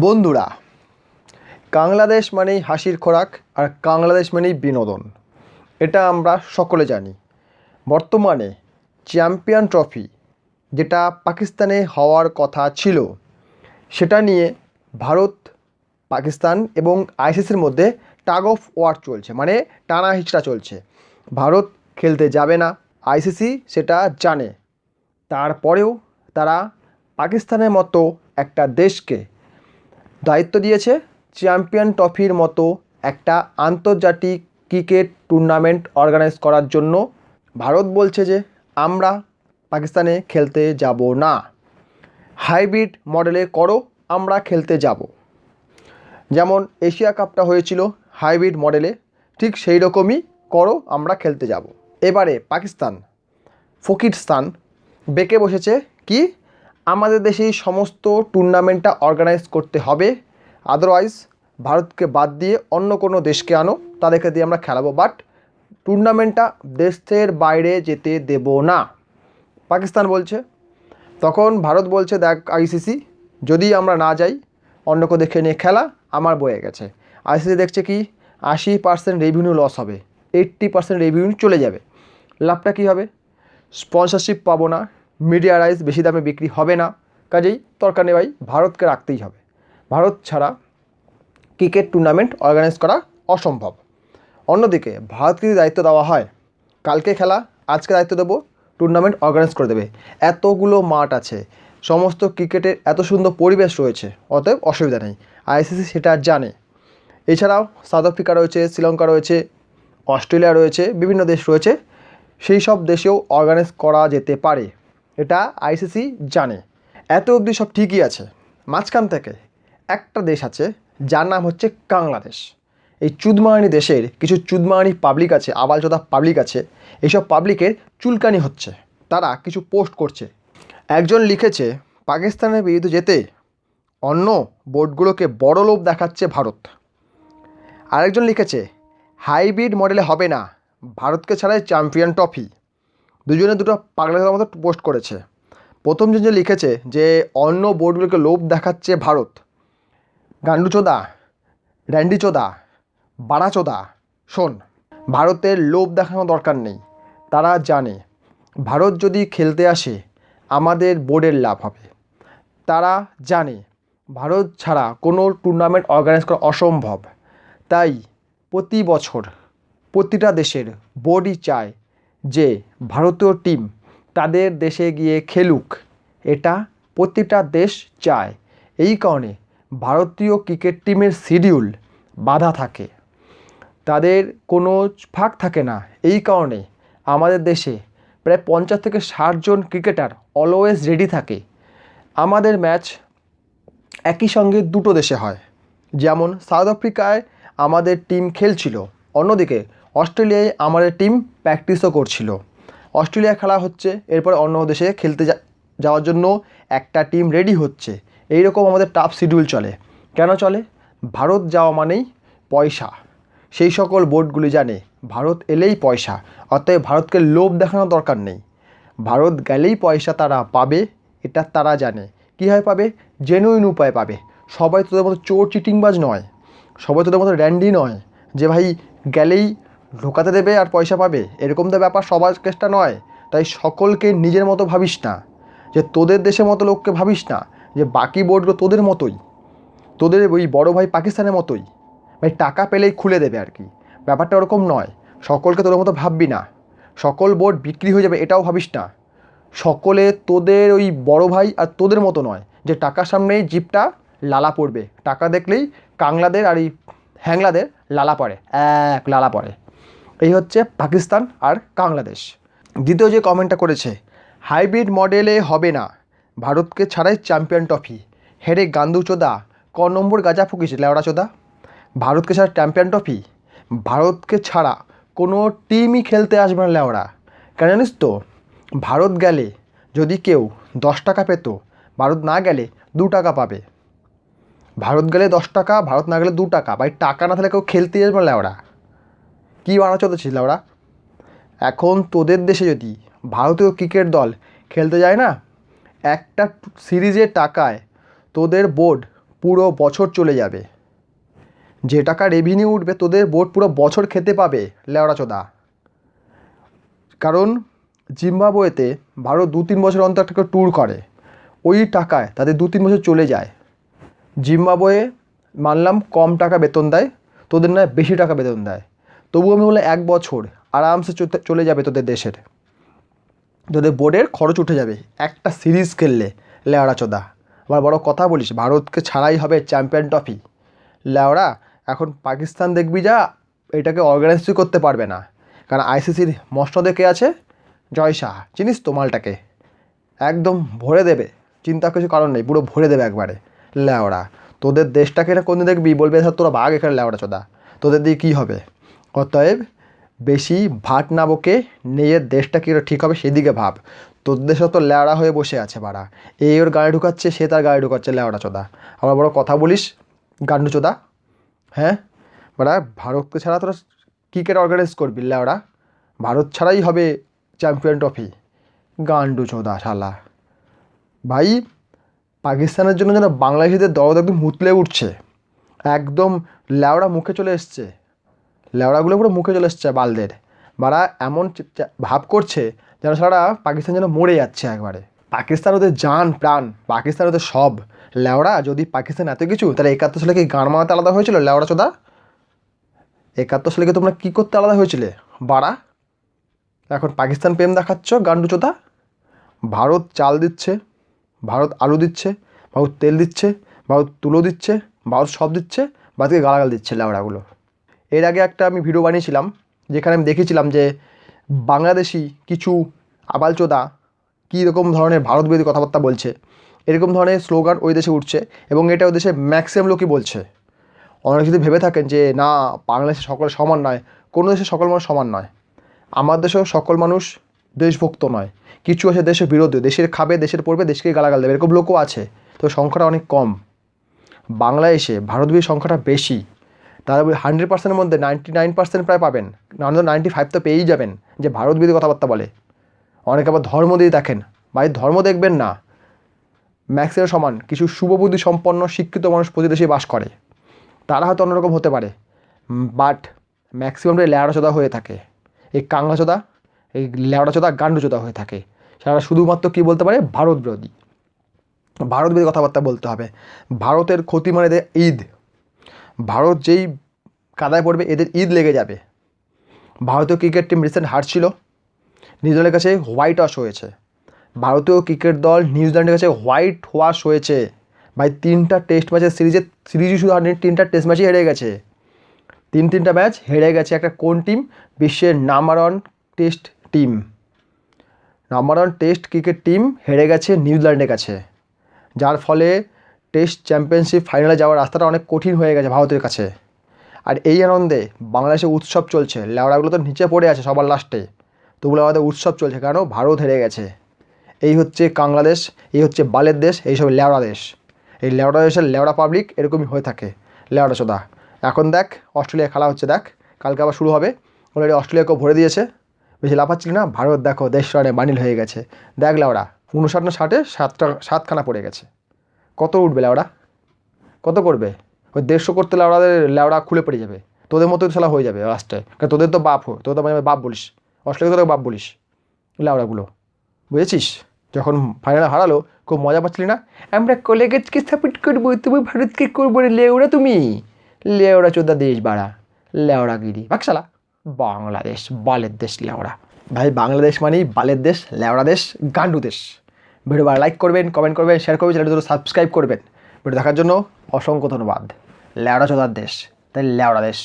বন্ধুরা বাংলাদেশ মানেই হাসির খোরাক আর বাংলাদেশ মানেই বিনোদন। এটা আমরা সকলে জানি। বর্তমানে চ্যাম্পিয়ন ট্রফি যেটা পাকিস্তানে হওয়ার কথা ছিল, সেটা নিয়ে ভারত, পাকিস্তান এবং আইসিসির মধ্যে টাগ অফ ওয়ার চলছে মানে টানা হিচড়া চলছে। ভারত খেলতে যাবে না, আইসিসি সেটা জানে। তারপরেও তারা পাকিস্তানের মতো একটা দেশকে দায়িত্ব দিয়েছে চ্যাম্পিয়ন ট্রফির মতো একটা আন্তর্জাতিক ক্রিকেট টুর্নামেন্ট অর্গানাইজ করার জন্য। ভারত বলছে যে, আমরা পাকিস্তানে খেলতে যাব না। হাইব্রিড মডেলে করো, আমরা খেলতে যাব। যেমন এশিয়া কাপটা হয়েছিল হাইব্রিড মডেলে, ঠিক সেই রকমই করো, আমরা খেলতে যাব। এবারে পাকিস্তান ফকির স্থান বেঁকে বসেছে কি? আমাদের দেশেই সমস্ত টুর্নামেন্টটা অর্গানাইজ করতে হবে। আদারওয়াইজ ভারতকে বাদ দিয়ে অন্য কোনো দেশকে আনো, তাদেরকে দিয়ে আমরা খেলাবো। বাট টুর্নামেন্টটা দেশের বাইরে যেতে দেব না। পাকিস্তান বলছে, তখন ভারত বলছে, দেখ আইসিসি যদি আমরা না যাই, অন্য দেখে নিয়ে খেলা, আমার বয়ে গেছে। আইসিসি দেখছে কি, আশি পার্সেন্ট রেভিনিউ লস হবে এইট্টি পার্সেন্ট রেভিনিউ চলে যাবে। লাভটা কী হবে? স্পন্সরশিপ পাবো না মিডিয়া রাইজ বেশি দামে বিক্রি হবে না। কাজেই দরকার নেই ভাই, ভারতকে রাখতেই হবে। ভারত ছাড়া ক্রিকেট টুর্নামেন্ট অর্গানাইজ করা অসম্ভব। অন্যদিকে ভারতকে দায়িত্ব দেওয়া হয়, কালকে খেলা, আজকে দায়িত্ব দেবো টুর্নামেন্ট অর্গানাইজ করে দেবে। এতগুলো মাঠ আছে, সমস্ত ক্রিকেটের এত সুন্দর পরিবেশ রয়েছে, অতএব অসুবিধা নেই। আইসিসি সেটা জানে। এছাড়াও সাউথ আফ্রিকা রয়েছে শ্রীলঙ্কা রয়েছে অস্ট্রেলিয়া রয়েছে, বিভিন্ন দেশ রয়েছে, সেই সব দেশেও অর্গানাইজ করা যেতে পারে। এটা আইসিসি জানে। এত অবধি সব ঠিকই আছে। মাঝখান থেকে একটা দেশ আছে, যার নাম হচ্ছে বাংলাদেশ। এই চুদমারানি দেশের কিছু চুদমারানি পাবলিক আছে, আবালচোদা পাবলিক আছে, এইসব পাবলিকের চুলকানি হচ্ছে। তারা কিছু পোস্ট করছে। একজন লিখেছে, পাকিস্তানের বিরুদ্ধে যেতে অন্য বোর্ডগুলোকে বড় লোভ দেখাচ্ছে ভারত। আরেকজন লিখেছে, হাইব্রিড মডেলে হবে না। ভারতকে ছাড়াই চ্যাম্পিয়ন ট্রফি। দুজনে দুটো পাগলার মতো পোস্ট করেছে। প্রথম যে লিখেছে যে, অন্য বোর্ডগুলোকে লোভ দেখাচ্ছে ভারত। গান্ডুচোদা র্যান্ডিচোদা বাড়াচোদা শোন, ভারতের লোভ দেখানো দরকার নেই, তারা জানে। ভারত যদি খেলতে আসে, আমাদের বোর্ডের লাভ হবে। তারা জানে, ভারত ছাড়া কোনো টুর্নামেন্ট অর্গানাইজ করা অসম্ভব। তাই প্রতি বছর প্রতিটা দেশের বোর্ডই চায় যে ভারতীয় টিম তাদের দেশে গিয়ে খেলুক, এটা প্রতিটা দেশ চায়। এই কারণে ভারতীয় ক্রিকেট টিমের শিডিউল বাধা থাকে। তাদের কোনো ফাঁক থাকে না। এই কারণে আমাদের দেশে প্রায় পঞ্চাশ থেকে ষাটজন ক্রিকেটার অলওয়েজ রেডি থাকে। আমাদের ম্যাচ একই সঙ্গে দুটো দেশে হয়। যেমন সাউথ আফ্রিকায় আমাদের টিম খেলছিল, অন্যদিকে অস্ট্রেলিয়ায় আমাদের টিম প্র্যাকটিসও করছিল। অস্ট্রেলিয়া খেলা হচ্ছে, এরপর অন্য দেশে খেলতে যাওয়ার জন্য একটা টিম রেডি হচ্ছে। এই রকম আমাদের টাফ শিডিউল চলে। কেন চলে? ভারত যাওয়া মানেই পয়সা। সেই সকল বোর্ডগুলি জানে, ভারত এলেই পয়সা। অতএব ভারতকে লোভ দেখানোর দরকার নেই। ভারত গেলেই পয়সা তারা পাবে, এটা তারা জানে। কীভাবে পাবে? জেনুইন উপায় পাবে। সবাই তোদের মতো চোর চিটিংবাজ নয়। সবাই তোদের মতো র্যান্ডি নয়। যে ভাই গেলেই ঢোকাতে দেবে আর পয়সা পাবে, এরকম তো ব্যাপার সবার কেসটা নয়। তাই সকলকে নিজের মতো ভাবিস না, যে তোদের দেশের মতো লোককে ভাবিস না, যে বাকি বোর্ডগুলো তোদের মতোই। তোদের ওই বড় ভাই পাকিস্তানের মতোই। ভাই টাকা পেলেই খুলে দেবে আর কি। ব্যাপারটা ওরকম নয়, সকলকে তোদের মতো ভাববি না। সকল বোর্ড বিক্রি হয়ে যাবে এটাও ভাবিস না। সকলে তোদের ওই বড় ভাই আর তোদের মতো নয়, যে টাকার সামনেই জিপটা লালা পড়বে। টাকা দেখলেই কাংলাদের আর এই হ্যাংলাদের লালা পড়ে, এক লালা পড়ে। এই হচ্ছে পাকিস্তান আর বাংলাদেশ। দ্বিতীয় যে কমেন্টটা করেছে, হাইব্রিড মডেলে হবে না, ভারতকে ছাড়াই চ্যাম্পিয়ন ট্রফি। হেরে গান্ধু চোদা, ক নম্বর গাজা ফুকিস লেওড়া চোদা? ভারতকে ছাড়া চ্যাম্পিয়ন ট্রফি, ভারতকে ছাড়া কোনো টিমই খেলতে আসবে না লেওড়া। কেন জানিস তো, ভারত গেলে যদি কেউ দশ টাকা পেতো, ভারত না গেলে দু টাকা পাবে। ভারত গেলে দশ টাকা, ভারত না গেলে দু টাকা, ভাই টাকা না থাকলে কেউ খেলতে আসবে না লেওড়া। কী বানা চলতেছিস লেওড়া এখন তোদের দেশে যদি ভারতীয় ক্রিকেট দল খেলতে যায় না, একটা সিরিজের টাকায় তোদের বোর্ড পুরো বছর চলে যাবে। যে টাকা রেভিনিউ উঠবে, তোদের বোর্ড পুরো বছর খেতে পাবে লেওড়া চোদা। কারণ জিম্বাবুয়েতে ভারত দু তিন বছর অন্তর একটা ট্যুর করে। ওই টাকায় তাদের দু তিন বছর চলে যায়। জিম্বাবুয়ে মানলাম কম টাকা বেতন দেয়, তোদের নয় বেশি টাকা বেতন দেয়। তবু আমি বলে এক বছর আরামসে চলে যাবে তোদের দেশের। তোদের বোর্ডের খরচ উঠে যাবে। একটা সিরিজ খেললে, লেওড়া চোদা। আবার বড় কথা বলিস, ভারতকে ছাড়াই হবে চ্যাম্পিয়ন ট্রফি লেওড়া, এখন পাকিস্তান দেখবি যা, এটাকে অর্গানাইজই করতে পারবে না। কারণ আইসিসির মসনদে কে আছে? জয় শাহ। চিনিস তো মালটাকে? একদম ভরে দেবে। চিন্তা কিছু কারণ নেই, পুরো ভরে দেবে একবারে। লেওড়া, তোদের দেশটাকে না কোনদিন দেখবি? বলবে তোরা বাঘ এখানে লেওড়া চোদা। তোদের দিয়ে কী হবে? অতএব বেশি ভাট না বকে নিজের দেশটা কী ঠিক হবে সেদিকে ভাব। তোর দেশে তো লেওড়া হয়ে বসে আছে বাড়া। এই ওর গাড়ি ঢুকাচ্ছে, সে তার গাড়ি ঢুকাচ্ছে লেওড়া চোদা। আবার বড় কথা বলিস, গান্ডু চোদা। হ্যাঁ? বাড়া, ভারতকে ছাড়া তোরা ক্রিকেট অর্গানাইজ করবি লেওড়া। ভারত ছাড়াই হবে চ্যাম্পিয়ন ট্রফি গান্ডু চোদা শালা। ভাই, পাকিস্তানের জন্য যেন বাংলাদেশিদের দরদ একদম মুতলে উঠছে। একদম লেওড়া মুখে চলে এসছে। লেওড়াগুলো পুরো মুখে চলে এসছে বালদের। বারা এমন ভাব করছে যেন সারা পাকিস্তান যেন মরে যাচ্ছে একবারে। পাকিস্তান ওদের যান প্রাণ, পাকিস্তান ওদের সব। লেওড়া যদি পাকিস্তান এত কিছু, তাহলে একাত্তর সালে কি গান মারাতে আলাদা হয়েছিল লেওড়া চোদা? একাত্তর সালে কি তোমরা কী করতে আলাদা হয়েছিলে? বাড়া এখন পাকিস্তান প্রেম দেখাচ্ছ গান্ডু চোদা? ভারত চাল দিচ্ছে, ভারত আলু দিচ্ছে, ভারত তেল দিচ্ছে, ভারত তুলো দিচ্ছে, ভারত সব দিচ্ছে ভারতকে গালাগাল দিচ্ছে লেওড়াগুলো। এর আগে একটা আমি ভিডিও বানিয়েছিলাম, যেখানে আমি দেখেছিলাম যে বাংলাদেশি কিছু আবালচোদা কী রকম ধরনের ভারত বিরোধী কথাবার্তা বলছে, এরকম ধরনের স্লোগান ওই দেশে উঠছে এবং এটা ওই দেশে ম্যাক্সিমাম লোকই বলছে। অনেক যদি ভেবে থাকেন যে, না, বাংলাদেশে সকলে সমান নয় কোনো দেশে সকল মানুষ সমান নয়। আমার দেশেও সকল মানুষ দেশভক্ত নয়। কিছু আছে দেশের বিরোধী, দেশের খাবে, দেশের পড়বে দেশকে গালাগাল দেবে, এরকম লোকও আছে। তো সংখ্যাটা অনেক কম। বাংলাদেশে ভারত বিরোধী সংখ্যাটা বেশি। তারা হান্ড্রেড পার্সেন্টের মধ্যে নাইনটি নাইন পার্সেন্ট প্রায় পাবেন। নাহলে নাইনটি ফাইভ তো পেয়েই যাবেন, যে ভারত বিরোধী কথাবার্তা বলে। অনেকে আবার ধর্ম দিয়ে দেখেন। ভাই, ধর্ম দেখবেন না। ম্যাক্সিমাম সমান, কিছু শুভবুদ্ধি সম্পন্ন, শিক্ষিত মানুষ প্রতিদেশে বাস করে। তারা হয়তো অন্যরকম হতে পারে। বাট ম্যাক্সিমামটাই ল্যাড়াচোদা হয়ে থাকে। এই কাংলাচোদা এই ল্যাড়াচোদা গান্ডুচোদা হয়ে থাকে। সেটা শুধুমাত্র কী বলতে পারে? ভারত বিরোধী। ভারত বিরোধী কথাবার্তা বলতে হবে। ভারতের ক্ষতি মানে ঈদ। ভারত যেই কাদায় পড়বে, এদের ঈদ লেগে যাবে। ভারতীয় ক্রিকেট টিম রিসেন্ট হারছিল নিউজিল্যান্ডের কাছে হোয়াইট ওয়াশ হয়েছে। ভারতীয় ক্রিকেট দল নিউজিল্যান্ডের কাছে হোয়াইট ওয়াশ হয়েছে। ভাই, তিনটা টেস্ট ম্যাচের সিরিজে সিরিজই শুধু হারেনি তিনটা টেস্ট ম্যাচই হেরে গেছে। তিন, তিনটা ম্যাচ হেরে গেছে। একটা কোন টিম বিশ্বের number one test team number one test cricket team হেরে গেছে নিউজিল্যান্ডের কাছে। যার ফলে টেস্ট চ্যাম্পিয়নশিপ ফাইনালে যাওয়ার রাস্তাটা অনেক কঠিন হয়ে গেছে ভারতের কাছে। আর এই আনন্দে বাংলাদেশে উৎসব চলছে। লেওড়াগুলো তো নিচে পড়ে আছে সবার লাস্টে। তবুও আমাদের উৎসব চলছে কেন? ভারত হেরে গেছে। এই হচ্ছে বাংলাদেশ এই হচ্ছে বালের দেশ এইসব লেওড়া দেশ। এই লেওড়া দেশের লেওড়া পাবলিক এরকমই হয়ে থাকে। লেওড়া চোদা এখন দেখ, অস্ট্রেলিয়া খেলা হচ্ছে, দেখ। কালকে আবার শুরু হবে। অলরেডি অস্ট্রেলিয়াকেও ভরে দিয়েছে। বেশি লাফাচ্ছিল না? ভারত দেখো, দেশ রানে বানিল হয়ে গেছে। দেখ লেওড়া, উনষাট না ষাটে সাতটা, সাতখানা পড়ে গেছে। কত উঠবে লেওড়া? কত করবে? ওই দেড়শো করতে লেওড়াদের লেওড়া খুলে পড়ে যাবে। তোদের মতো খেলা হয়ে যাবে লাস্টে কারণ তোদের তো বাপ হো তোদের তো মানে বাপ বলিস। অস্ট্রেলিয়া তোকে বাপ বলিস। লেওড়াগুলো। বুঝেছিস? যখন ফাইনাল হারালো, খুব মজা পাচ্ছিলি না? আমরা কলেগেজকে সাপোর্ট করব, তুমি ভারতকে করব রে লেওড়া তুমি। লেওড়া চোদ্দা দেশ বাড়া। লেওড়াগিরি। বাকশালা বাংলাদেশ, বালের দেশ লেওড়া। ভাই, বাংলাদেশ মানেই বালের দেশ, লেওড়া দেশ, গান্ডু দেশ। ভিডিও লাইক করবেন কমেন্ট করবেন শেয়ার করবেন, চ্যানেলটি সাবস্ক্রাইব করবেন। ভিডিও দেখার জন্য অসংখ্য ধন্যবাদ। লেওড়া চোদার দেশ, তাই লেওড়া দেশ।